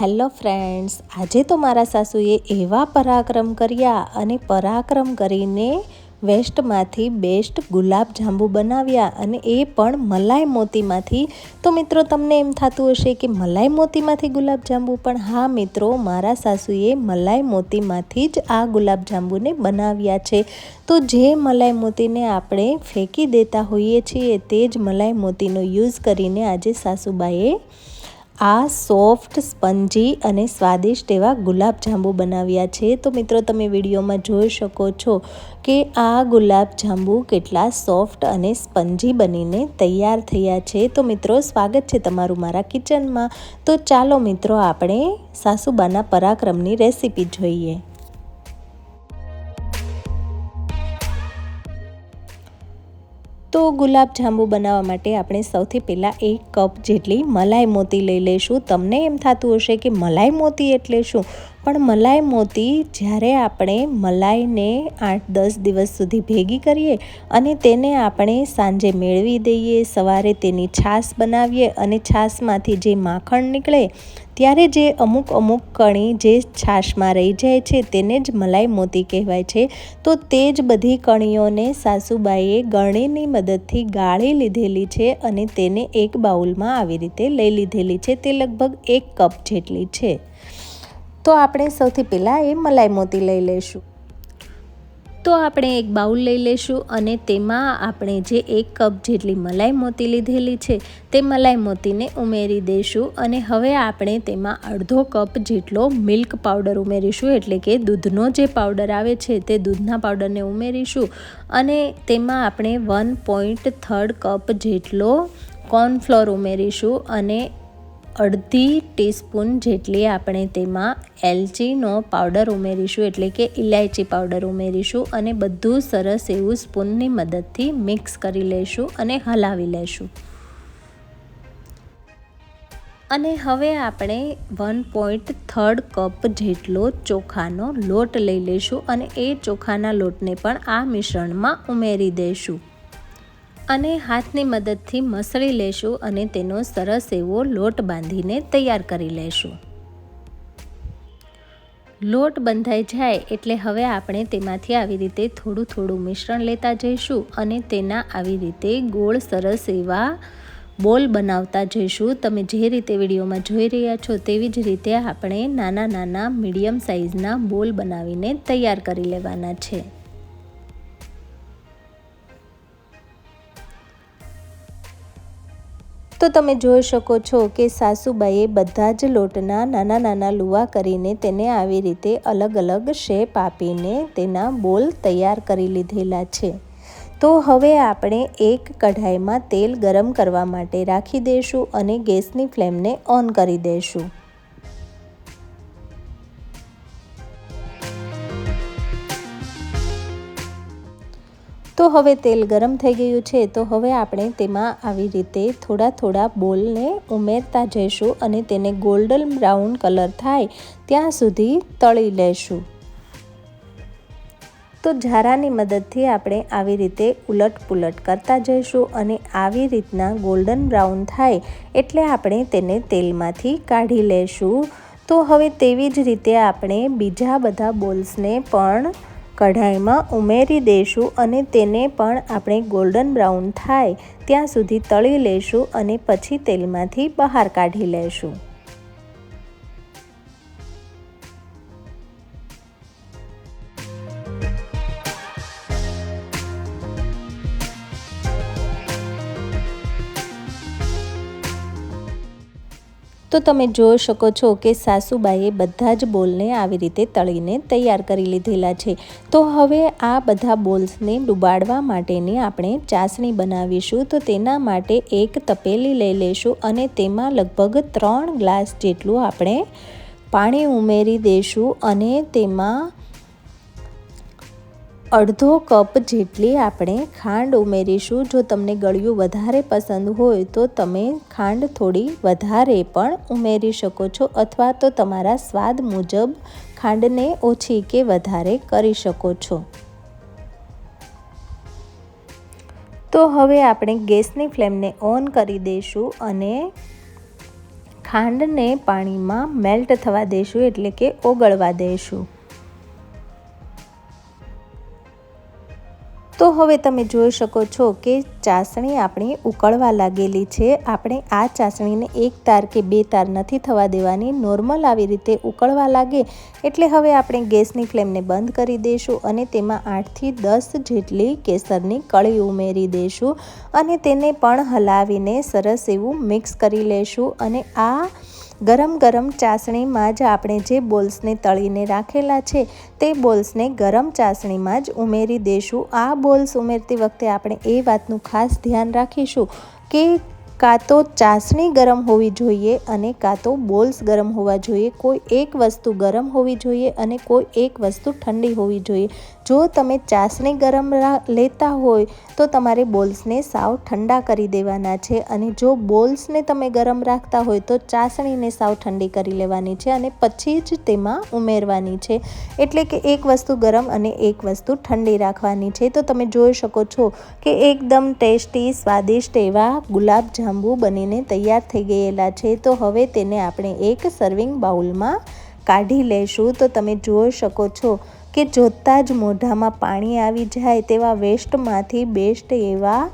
Hello friends, આજે તો મારા સાસુએ એવા પરાક્રમ કર્યા અને પરાક્રમ કરીને વેસ્ટમાંથી બેસ્ટ ગુલાબ જાંબુ બનાવ્યા અને એ પણ મલાઈ મોતીમાંથી. તો મિત્રો, તમને એમ થતું હશે કે મલાઈ મોતીમાંથી ગુલાબ જાંબુ? પણ હા મિત્રો, મારા સાસુએ મલાઈ મોતીમાંથી જ આ ગુલાબ જાંબુને બનાવ્યા છે. તો જે મલાઈ મોતીને આપણે ફેંકી દેતા હોઈએ છીએ, તે જ મલાઈ મોતીનો યુઝ કરીને આજે સાસુબાઈએ આ સોફ્ટ, સ્પંજી અને સ્વાદિષ્ટ એવા ગુલાબજાંબુ બનાવ્યા છે. તો મિત્રો, તમે વિડીયોમાં જોઈ શકો છો કે આ ગુલાબજાંબુ કેટલા સોફ્ટ અને સ્પંજી બનીને તૈયાર થયા છે. તો મિત્રો, સ્વાગત છે તમારું મારા કિચનમાં. તો ચાલો મિત્રો, આપણે સાસુબાના પરાક્રમની રેસીપી જોઈએ. તો ગુલાબ જાંબુ બનાવવા માટે આપણે સૌથી પહેલાં એક કપ જેટલી મલાઈ મોતી લઈ લઈશું. તમને એમ થતું હશે કે મલાઈ મોતી એટલે શું? પણ મલાઈ મોતી જ્યારે આપણે મલાઈને આઠ દસ દિવસ સુધી ભેગી કરીએ અને તેને આપણે સાંજે મેળવી દઈએ, સવારે તેની છાશ બનાવીએ અને છાશમાંથી જે માખણ નીકળે ત્યારે જે અમુક અમુક કણી જે છાશમાં રહી જાય છે તેને જ મલાઈ મોતી કહેવાય છે. તો તે જ બધી કણીઓને સાસુબાઈએ ગળણીની મદદથી ગાળી લીધેલી છે અને તેને એક બાઉલમાં આવી રીતે લઈ લીધેલી છે. તે લગભગ એક કપ જેટલી છે. તો આપણે સૌથી પહેલાં એ મલાઈ મોતી લઈ લઈશું. તો આપણે એક બાઉલ લઈ લઈશું અને તેમાં આપણે જે એક કપ જેટલી મલાઈ મોતી લીધેલી છે તે મલાઈ મોતીને ઉમેરી દઈશું અને હવે આપણે તેમાં અડધો કપ જેટલો મિલ્ક પાવડર ઉમેરીશું, એટલે કે દૂધનો જે પાવડર આવે છે તે દૂધના પાવડરને ઉમેરીશું અને તેમાં આપણે વન પોઈન્ટ થર્ડ કપ જેટલો કોર્નફ્લોર ઉમેરીશું અને અડધી ટીસ્પૂન જેટલી આપણે તેમાં એલચીનો પાવડર ઉમેરીશું, એટલે કે ઇલાયચી પાવડર ઉમેરીશું અને બધું સરસ એવું સ્પૂનની મદદથી મિક્સ કરી લઈશું અને હલાવી લઈશું અને હવે આપણે વન પોઈન્ટ થર્ડ કપ જેટલો ચોખાનો લોટ લઈ લઈશું અને એ ચોખાના લોટને પણ આ મિશ્રણમાં ઉમેરી દઈશું અને હાથની મદદથી મસળી લેશું અને તેનો સરસ એવો લોટ બાંધીને તૈયાર કરી લેશું. લોટ બંધાઈ જાય એટલે હવે આપણે તેમાંથી આવી રીતે થોડું થોડું મિશ્રણ લેતા જઈશું અને તેના આવી રીતે ગોળ સરસ એવા બોલ બનાવતા જઈશું. તમે જે રીતે વિડીયોમાં જોઈ રહ્યા છો તેવી જ રીતે આપણે નાના નાના મીડિયમ સાઇઝના બોલ બનાવીને તૈયાર કરી લેવાના છે. તો તમે જોઈ શકો છો કે સાસુબાઈએ બધા જ લોટના નાના નાના લુવા કરીને તેને આવી રીતે અલગ અલગ શેપ આપીને તેના બોલ તૈયાર કરી લીધેલા છે. તો હવે આપણે એક કઢાઈમાં તેલ ગરમ કરવા માટે રાખી દઈશું અને ગેસની ફ્લેમને ઓન કરી દઈશું. તો હવે તેલ ગરમ થઈ ગયું છે, તો હવે આપણે તેમાં આવી રીતે થોડા થોડા બોલને ઉમેરતા જઈશું અને તેને ગોલ્ડન બ્રાઉન કલર થાય ત્યાં સુધી તળી લેશું. તો ઝારાની મદદથી આપણે આવી રીતે ઉલટ પુલટ કરતા જઈશું અને આવી રીતના ગોલ્ડન બ્રાઉન થાય એટલે આપણે તેને તેલમાંથી કાઢી લેશું. તો હવે તેવી જ રીતે આપણે બીજા બધા બોલ્સને પણ કઢાઈમાં ઉમેરી દઈશું અને તેને પણ આપણે ગોલ્ડન બ્રાઉન થાય ત્યાં સુધી તળી લઈશું અને પછી તેલમાંથી બહાર કાઢી લઈશું તો તમે જોઈ શકો છો કે સાસુબાઈએ બધા જ બોલને આવી રીતે તળીને તૈયાર કરી લીધેલા છે. તો હવે આ બધા બોલ્સને ડુબાડવા માટેની આપણે ચાસણી બનાવીશું. તો તેના માટે એક તપેલી લઈ લઈશું અને તેમાં લગભગ ત્રણ ગ્લાસ જેટલું આપણે પાણી ઉમેરી દઈશું અને તેમાં અડધો કપ જેટલી આપણે ખાંડ ઉમેરીશું. જો તમને ગળ્યું વધારે પસંદ હોય તો તમે ખાંડ થોડી વધારે પણ ઉમેરી શકો છો અથવા તો તમારા સ્વાદ મુજબ ખાંડને ઓછી કે વધારે કરી શકો છો. તો હવે આપણે ગેસની ફ્લેમને ઓન કરી દઈશું અને ખાંડને પાણીમાં મેલ્ટ થવા દઈશું એટલે કે ઓગળવા દઈશું. તો હવે તમે જોઈ શકો છો કે ચાસણી આપણી ઉકળવા લાગેલી છે. આપણે આ ચાસણીને એક તાર કે બે તાર નથી થવા દેવાની. નોર્મલ આવી રીતે ઉકળવા લાગે એટલે હવે આપણે ગેસની ફ્લેમને બંધ કરી દઈશું અને તેમાં આઠથી દસ જેટલી કેસરની કળી ઉમેરી દઈશું અને તેને પણ હલાવીને સરસ એવું મિક્સ કરી લઈશું અને આ ગરમ ગરમ ચાસણીમાં જ આપણે જે બોલ્સને તળીને રાખેલા છે, તે બોલ્સને ગરમ ચાસણીમાં જ ઉમેરી દઈશું આ બોલ્સ ઉમેરતી વખતે આપણે એ વાતનું ખાસ ધ્યાન રાખીશું કે કાં તો ચાસણી ગરમ હોવી જોઈએ અને કાં તો બોલ્સ ગરમ હોવા જોઈએ. કોઈ એક વસ્તુ ગરમ હોવી જોઈએ અને કોઈ એક વસ્તુ ઠંડી હોવી જોઈએ. જો તમે ચાસણી ગરમ લેતા હોય, તો તમારે બોલ્સને સાવ ઠંડા કરી દેવાના છે અને જો બોલ્સને તમે ગરમ રાખતા હોય, તો ચાસણીને સાવ ઠંડી કરી લેવાની છે અને પછી જ તેમાં ઉમેરવાની છે. એટલે કે એક વસ્તુ ગરમ અને એક વસ્તુ ઠંડી રાખવાની છે. તો તમે જોઈ શકો છો કે એકદમ ટેસ્ટી, સ્વાદિષ્ટ એવા ગુલાબ જાંબુ બનીને તૈયાર થઈ ગયેલા છે. તો હવે તેને આપણે એક સર્વિંગ બાઉલમાં કાઢી લેશું. તો તમે જોઈ શકો છો કે જોતાં જ મોઢામાં પાણી આવી જાય તેવા વેસ્ટમાંથી બેસ્ટ એવા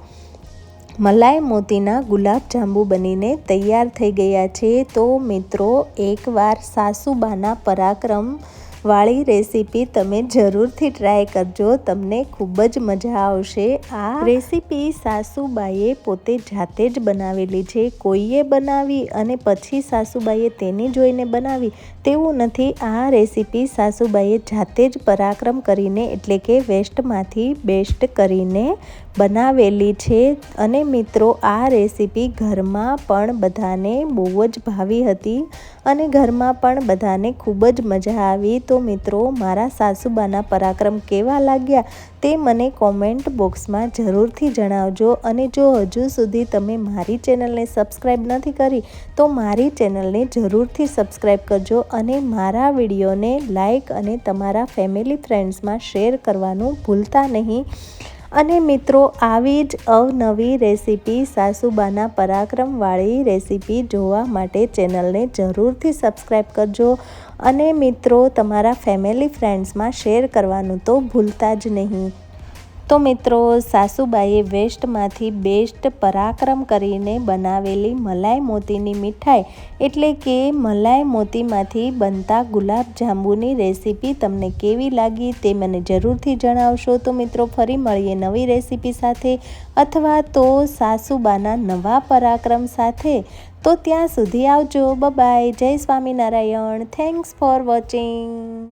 મલાઈ મોતીના ગુલાબ જાંબુ બનીને તૈયાર થઈ ગયા છે. તો મિત્રો, એકવાર સાસુબાના પરાક્રમ વાળી રેસીપી તમે જરૂરથી ટ્રાય કરજો. તમને ખૂબ જ મજા આવશે. આ રેસીપી સાસુબાઈએ પોતે જાતે જ બનાવેલી છે. કોઈએ બનાવી અને પછી સાસુબાઈએ તેને જોઈને બનાવી. તેવું નથી. આ રેસીપી સાસુબાઈએ જાતે જ પરાક્રમ કરીને એટલે કે વેસ્ટમાંથી બેસ્ટ કરીને બનાવેલી છે અને મિત્રો, આ રેસીપી ઘરમાં પણ બધાને બહુ જ ભાવી હતી અને ઘરમાં પણ બધાને ખૂબ જ મજા આવી. તો મિત્રો, મારા સાસુબાના પરાક્રમ કેવા લાગ્યા તે મને કોમેન્ટ બોક્સમાં જરૂરથી જણાવજો. અને જો હજુ સુધી તમે મારી ચેનલને સબસ્ક્રાઈબ નથી કરી, તો મારી ચેનલને જરૂરથી સબસ્ક્રાઈબ કરજો અને મારા વિડીયોને લાઈક અને તમારા ફેમિલી ફ્રેન્ડ્સમાં શેર કરવાનું ભૂલતા નહીં. અને મિત્રો, આવી જ અવનવી રેસીપી સાસુબાના પરાક્રમવાળી રેસીપી જોવા માટે ચેનલને જરૂરથી સબસ્ક્રાઈબ કરજો અને મિત્રો, તમારા ફેમિલી ફ્રેન્ડ્સમાં શેર કરવાનું તો ભૂલતા જ નહીં. તો મિત્રો, સાસુબાઈએ વેસ્ટમાંથી બેસ્ટ પરાક્રમ કરીને બનાવેલી મલાઈ મોતીની મીઠાઈ એટલે કે મલાઈ મોતીમાંથી બનતા ગુલાબ જાંબુની રેસીપી તમને કેવી લાગી તે મને જરૂરથી જણાવશો. તો મિત્રો, ફરી મળીએ નવી રેસીપી સાથે અથવા તો સાસુબાના નવા પરાક્રમ સાથે. તો ત્યાં સુધી આવજો. બબાય જય સ્વામિનારાયણ. Thanks for watching